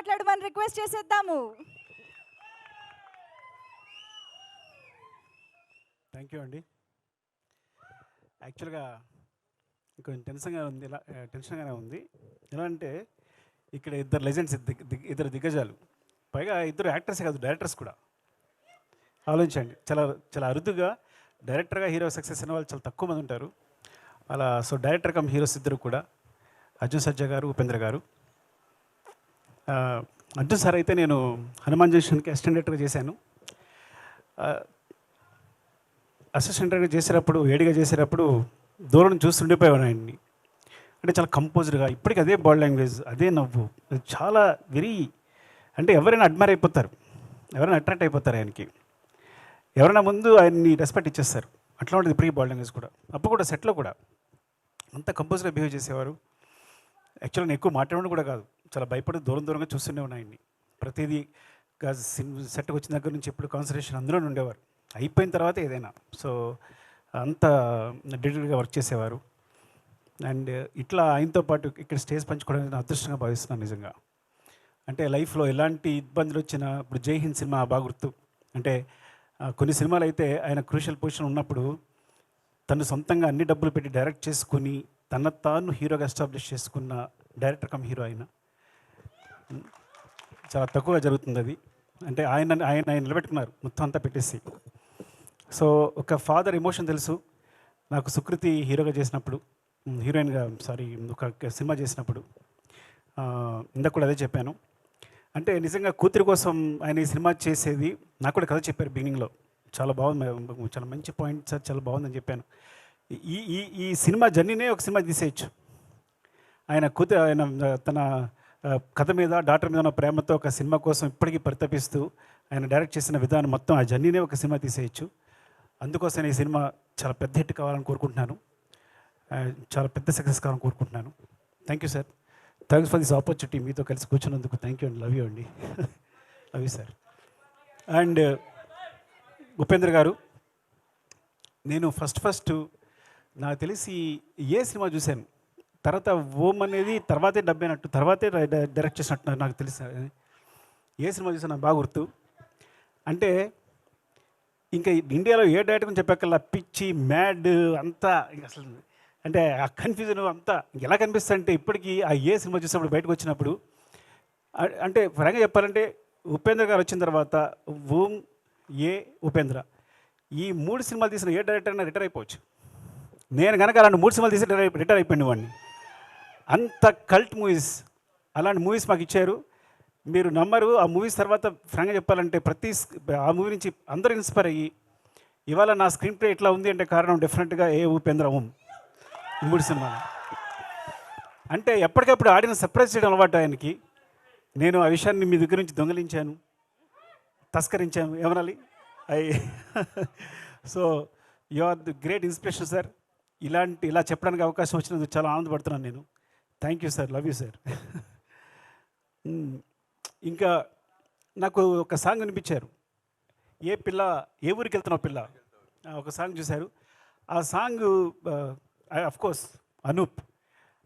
మాట్లాడమని రిక్వెస్ట్ చేసేద్దాము. Thank you అండి యాక్చువల్గా కొంచెం టెన్షన్గా ఉంది ఇలా టెన్షన్గానే ఉంది. ఎలా అంటే ఇక్కడ ఇద్దరు లెజెండ్స్ ఇద్దరు దిగ్గజాలు. పైగా ఇద్దరు యాక్టర్స్ కాదు డైరెక్టర్స్ కూడా. ఆలోచించండి. చాలా చాలా అరుదుగా డైరెక్టర్గా హీరో సక్సెస్ అయిన వాళ్ళు చాలా తక్కువ మంది ఉంటారు. అలా సో డైరెక్టర్ కమ్ హీరోస్ ఇద్దరు కూడా. అర్జున్ సజ్జా గారు ఉపేంద్ర గారు. అర్జున్ సార్ అయితే నేను హనుమాన్ జంక్షన్కి అసిస్టెంట్గా చేశాను. అసిస్టెంట్గా చేసేటప్పుడు వేడిగా చేసేటప్పుడు దూరం చూస్తుండిపోయాను ఆయన్ని. అంటే చాలా కంపోజ్డ్గా ఇప్పటికీ అదే బాడీ లాంగ్వేజ్ అదే నవ్వు. చాలా వెరీ అంటే ఎవరైనా అడ్మైర్ అయిపోతారు. ఎవరైనా అట్రాక్ట్ అయిపోతారు ఆయనకి. ఎవరైనా ముందు ఆయన్ని రెస్పెక్ట్ ఇచ్చేస్తారు. అట్లా ఉంటుంది ఇప్పటికీ బాడీ లాంగ్వేజ్ కూడా. అప్పుడు కూడా సెట్లో కూడా. అంత కంపోజర్గా బిహేవ్ చేసేవారు. యాక్చువల్గా నేను ఎక్కువ మాట్లాడడం కూడా కాదు. చాలా భయపడి దూరం దూరంగా చూస్తూనే ఉన్నాయని ప్రతిదీ సెట్కి వచ్చిన దగ్గర నుంచి ఎప్పుడు కాన్సన్ట్రేషన్ అందులో ఉండేవారు. అయిపోయిన తర్వాత ఏదైనా. సో అంత డీటెయిల్గా వర్క్ చేసేవారు. అండ్ ఇట్లా ఆయనతో పాటు ఇక్కడ స్టేజ్ పంచుకోవడం నేను అదృష్టంగా భావిస్తున్నాను నిజంగా. అంటే లైఫ్లో ఎలాంటి ఇబ్బందులు వచ్చినా ఇప్పుడు జై హింద్ సినిమా బాగా గుర్తు. అంటే కొన్ని సినిమాలు అయితే ఆయన క్రూషియల్ పొజిషన్ ఉన్నప్పుడు తను సొంతంగా అన్ని డబ్బులు పెట్టి డైరెక్ట్ చేసుకుని తన తాను హీరోగా ఎస్టాబ్లిష్ చేసుకున్న డైరెక్టర్ కమ్ హీరో ఆయన చాలా తక్కువగా జరుగుతుంది అది. అంటే ఆయన ఆయన ఆయన నిలబెట్టుకున్నారు. మొత్తం అంతా పెట్టేసి. సో ఒక ఫాదర్ ఎమోషన్ తెలుసు. నాకు సుకృతి హీరోగా చేసినప్పుడు హీరోయిన్గా సారీ ఒక సినిమా చేసినప్పుడు ఇందాక కూడా అదే చెప్పాను. అంటే నిజంగా కూతురి కోసం ఆయన ఈ సినిమా చేసేది నాకు కూడా కథ చెప్పారు బిగినింగ్లో చాలా బాగుంది చాలా మంచి పాయింట్ సార్ చాలా బాగుందని చెప్పాను. ఈ ఈ ఈ సినిమా జర్నీనే ఒక సినిమా తీసేయచ్చు. ఆయన కూతురు ఆయన తన కథ మీద డాక్టర్ మీద ఉన్న ప్రేమతో ఒక సినిమా కోసం ఇప్పటికీ పరితపిస్తూ ఆయన డైరెక్ట్ చేసిన విధానం మొత్తం ఆ జర్నీనే ఒక సినిమా తీసేయచ్చు. అందుకోసం ఈ సినిమా చాలా పెద్ద హిట్ కావాలని కోరుకుంటున్నాను. చాలా పెద్ద సక్సెస్ కావాలని కోరుకుంటున్నాను. Thank you sir thanks for this opportunity మీతో కలిసి కూర్చున్నందుకు థ్యాంక్ యూ అండి లవ్ యూ అండి. Love you sir and Upendra garu నేను ఫస్ట్ ఫస్ట్ నాకు తెలిసి ఏ సినిమా చూశాను? తర్వాత ఓం అనేది తర్వాతే డబ్బైనట్టు తర్వాతే డై- డైరెక్ట్ చేసినట్టు నాకు తెలుసు. ఏ సినిమా చూసినా నాకు బాగా గుర్తు. అంటే ఇంకా ఇండియాలో ఏ డైరెక్టర్ చెప్పక్కల్లా పిచ్చి మ్యాడ్ అంతా ఇంక అసలు అంటే ఆ కన్ఫ్యూజన్ అంతా ఎలా కనిపిస్తుంది అంటే ఇప్పటికీ ఆ ఏ సినిమా చూసినప్పుడు బయటకు వచ్చినప్పుడు అంటే పరంగా చెప్పాలంటే ఉపేంద్ర గారు వచ్చిన తర్వాత ఓం ఏ ఉపేంద్ర ఈ మూడు సినిమాలు తీసిన ఏ డైరెక్టర్ అయినా రిటైర్ అయిపోవచ్చు. నేను కనుక అలాంటి మూడు సినిమాలు తీసి రిటైర్ అయిపో- రిటైర్ అయిపోయింది వాడిని. అంత కల్ట్ మూవీస్ అలాంటి మూవీస్ మాకు ఇచ్చారు. మీరు నమ్మరు ఆ మూవీస్ తర్వాత ఫ్రాంక్గా చెప్పాలంటే ప్రతి ఆ మూవీ నుంచి అందరూ ఇన్స్పైర్ అయ్యి ఇవాళ నా స్క్రీన్ ప్లే ఎట్లా ఉంది అంటే కారణం డెఫినెట్గా ఏ ఉపేంద్ర ఓం ఈ మూడు సినిమా అంటే ఎప్పటికప్పుడు ఆడిన సర్ప్రైజ్ చేయడం అలవాటు ఆయనకి. నేను ఆ విషయాన్ని మీ దగ్గర నుంచి దొంగలించాను తస్కరించాను ఏమనాలి? అయ్యి so you are the great inspiration sir. ఇలాంటి ఇలా చెప్పడానికి అవకాశం వచ్చినందుకు చాలా ఆనందపడుతున్నాను నేను. Thank you sir love you sir ఇంకా నాకు ఒక సాంగ్ వినిపించారు. ఏ పిల్ల ఏ ఊరికి వెళ్తున్నావు పిల్ల? ఒక సాంగ్ చూశారు. ఆ సాంగ్ అఫ్ కోర్స్ అనూప్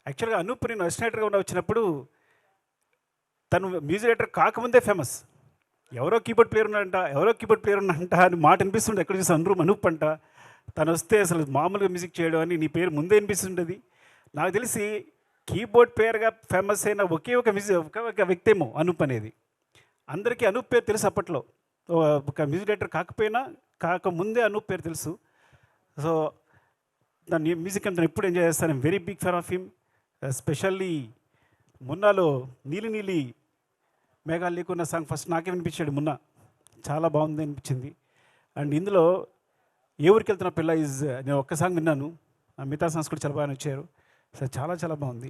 యాక్చువల్గా అనూప్ నేను అసిస్టెంట్గా ఉన్న వచ్చినప్పుడు తను మ్యూజిక్ డైరెక్టర్ కాకముందే ఫేమస్ ఎవరో కీబోర్డ్ ప్లేయర్ ఉన్నాడంట ఎవరో కీబోర్డ్ ప్లేయర్ ఉన్నాడంట అని మాట వినిపిస్తుండే ఎక్కడ చూసి అనురూప్ అనూప్ అంట. తను వస్తే అసలు మామూలుగా మ్యూజిక్ చేయడం అని నీ పేరు ముందే వినిపిస్తుండేది నాకు తెలిసి కీబోర్డ్ ప్లేయర్గా ఫేమస్ అయిన ఒకే ఒక మ్యూజి ఒక ఒక వ్యక్తి ఏమో అనూప్ అనేది. అందరికీ అనూప్ పేరు తెలుసు అప్పట్లో. ఒక మ్యూజిక్ డైరెక్టర్ కాకపోయినా కాకముందే అనూప్ పేరు తెలుసు. సో దాన్ని మ్యూజిక్ అంతా ఎప్పుడు ఎంజాయ్ చేస్తాను. Very big fan of him. Specially మున్నాలో నీలి నీలి మేఘాలు లేకున్న సాంగ్ ఫస్ట్ నాకే వినిపించాడు మున్న. చాలా బాగుంది అనిపించింది. అండ్ ఇందులో ఏ ఊరికి వెళ్తున్న పిల్ల ఈజ్ నేను ఒక్క సాంగ్ విన్నాను. ఆ మిగతా సాంగ్స్ కూడా చాలా బాగా నచ్చారు సార్ చాలా చాలా బాగుంది.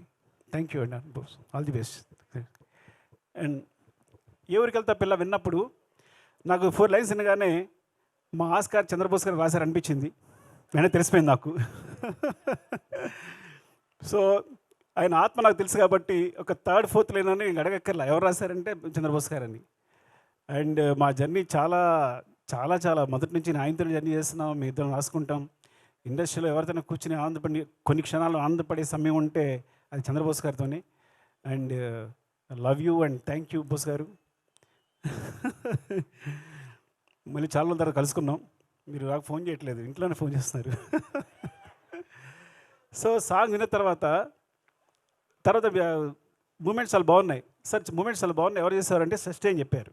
థ్యాంక్ యూ అండి ఆల్ ది బెస్ట్ అండ్ ఏ ఊరికి వెళ్తా పిల్ల విన్నప్పుడు నాకు ఫోర్ లైన్స్ వినగానే మా ఆస్కార్ చంద్రబోస్ గారు రాశారు అనిపించింది. వెంటనే తెలిసిపోయింది నాకు. సో ఆయన ఆత్మ నాకు తెలుసు కాబట్టి ఒక థర్డ్ ఫోర్త్ లేనని ఇంక అడగక్కర్లా. ఎవరు రాశారంటే చంద్రబోస్ గారని. అండ్ మా జర్నీ చాలా చాలా చాలా. మొదటి నుంచి నేను ఆయనతో జర్నీ చేస్తున్నాం మీ ఇద్దరం రాసుకుంటాం. ఇండస్ట్రీలో ఎవరితోనే కూర్చుని ఆనందపడి కొన్ని క్షణాలు ఆనందపడే సమయం ఉంటే అది Chandrabose గారితోనే. And love you and thank you Bose garu. మళ్ళీ చాలా రోజుల తర్వాత కలుసుకున్నాం మీరు నాకు ఫోన్ చేయట్లేదు ఇంట్లోనే ఫోన్ చేస్తున్నారు. సో సాంగ్ విన్న తర్వాత తర్వాత మూమెంట్స్ చాలా బాగున్నాయి. సార్ మూమెంట్స్ చాలా బాగున్నాయి. ఎవరు చేశారంటే సృష్టి అని చెప్పారు.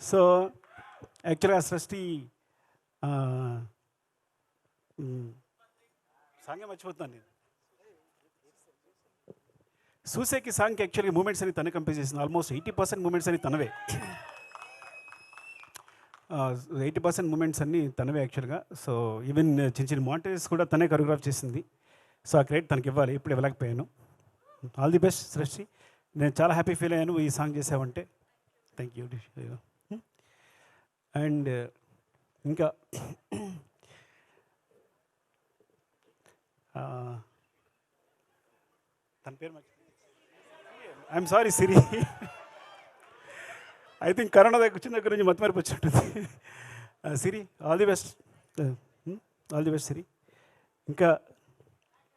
సో యాక్చువల్గా సృష్టి సాంగే మర్చిపోతున్నాను నేను. సూసేకి సాంగ్కి యాక్చువల్గా మూమెంట్స్ అని తనే కంపేర్ చేసింది. ఆల్మోస్ట్ ఎయిటీ పర్సెంట్ మూమెంట్స్ అని తనవే. ఎయిటీ పర్సెంట్ మూమెంట్స్ అన్నీ తనవే యాక్చువల్గా సో ఈవెన్ చిన్న చిన్న మాంటేజెస్ కూడా తనే కొరియోగ్రాఫ్ చేసింది. సో ఆ క్రెడిట్ తనకి ఇవ్వాలి. ఇప్పుడు ఇవ్వలేకపోయాను. ఆల్ ది బెస్ట్ సృష్టి. నేను చాలా హ్యాపీ ఫీల్ అయ్యాను ఈ సాంగ్ చేసావంటే. థ్యాంక్ యూ అండ్ ఇంకా ఆ, తన పేరు I'm sorry. Siri. I think corona దగ్గర వచ్చిన దగ్గర నుంచి మత్తు మరిపి వచ్చినట్టుంది Siri all the best all the best Siri. ఇంకా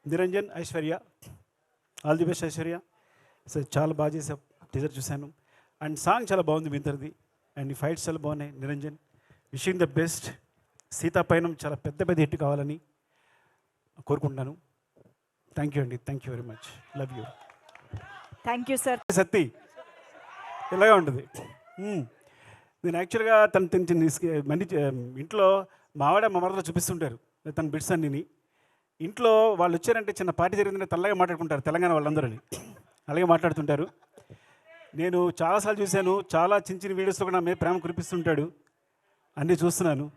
Niranjan Aishwarya all the best Aishwarya. Sir చాలా బాగా చేసా టీజర్ చూశాను. అండ్ సాంగ్ చాలా బాగుంది మీ ఇద్దరిది అండ్ ఈ ఫైట్స్ చాలా బాగున్నాయి. నిరంజన్ విషింగ్ ద బెస్ట్ సీతాపైన చాలా పెద్ద పెద్ద హిట్ కావాలని. కోరుకుంటున్నాను. థ్యాంక్ యూ అండి. Thank you very much love you thank you sir Satti ఇలాగే ఉంటుంది. మ్మ్. నేను యాక్చువల్గా తను తను మంది చే- ఇంట్లో మావాడ మా మరదలో చూపిస్తుంటారు. తన బిడ్స్ అన్నిని. ఇంట్లో వాళ్ళు వచ్చారంటే చిన్న పార్టీ జరిగిందంటే తెల్లగా మాట్లాడుకుంటారు తెలంగాణ వాళ్ళందరూ అలాగే మాట్లాడుతుంటారు. నేను చాలాసార్లు చూశాను. చాలా చిన్న చిన్న వీడియోస్లో కూడా నా మీద ప్రేమ కురిపిస్తుంటాడు. అన్నీ చూస్తున్నాను.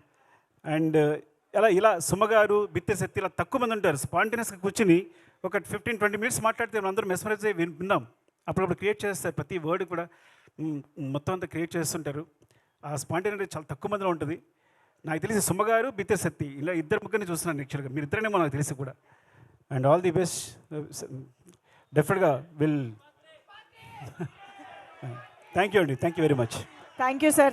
అండ్ ఇలా ఇలా సుమగారు బిత్తె శక్తి ఇలా తక్కువ మంది ఉంటారు. స్పాంటేనియస్గా కూర్చుని ఒక ఫిఫ్టీన్ ట్వంటీ మినిట్స్ మాట్లాడితే మనం అందరూ మెస్మరైజ్ అయ్యి విన్నాం. అప్పుడప్పుడు క్రియేట్ చేస్తారు. ప్రతి వర్డ్ కూడా మొత్తం అంతా క్రియేట్ చేస్తుంటారు. ఆ స్పాంటేనిటీ చాలా తక్కువ మందిలో ఉంటుంది. నాకు తెలిసి సుమగారు బిత్తె శక్తి ఇలా ఇద్దరు ముగ్గురిని చూస్తున్నాను యాక్చువల్గా మీరు ఇద్దరేమో నాకు తెలిసి కూడా. అండ్ ఆల్ ది బెస్ట్ డెఫినెట్గా విల్ థ్యాంక్ యూ అండి. Thank you very much thank you sir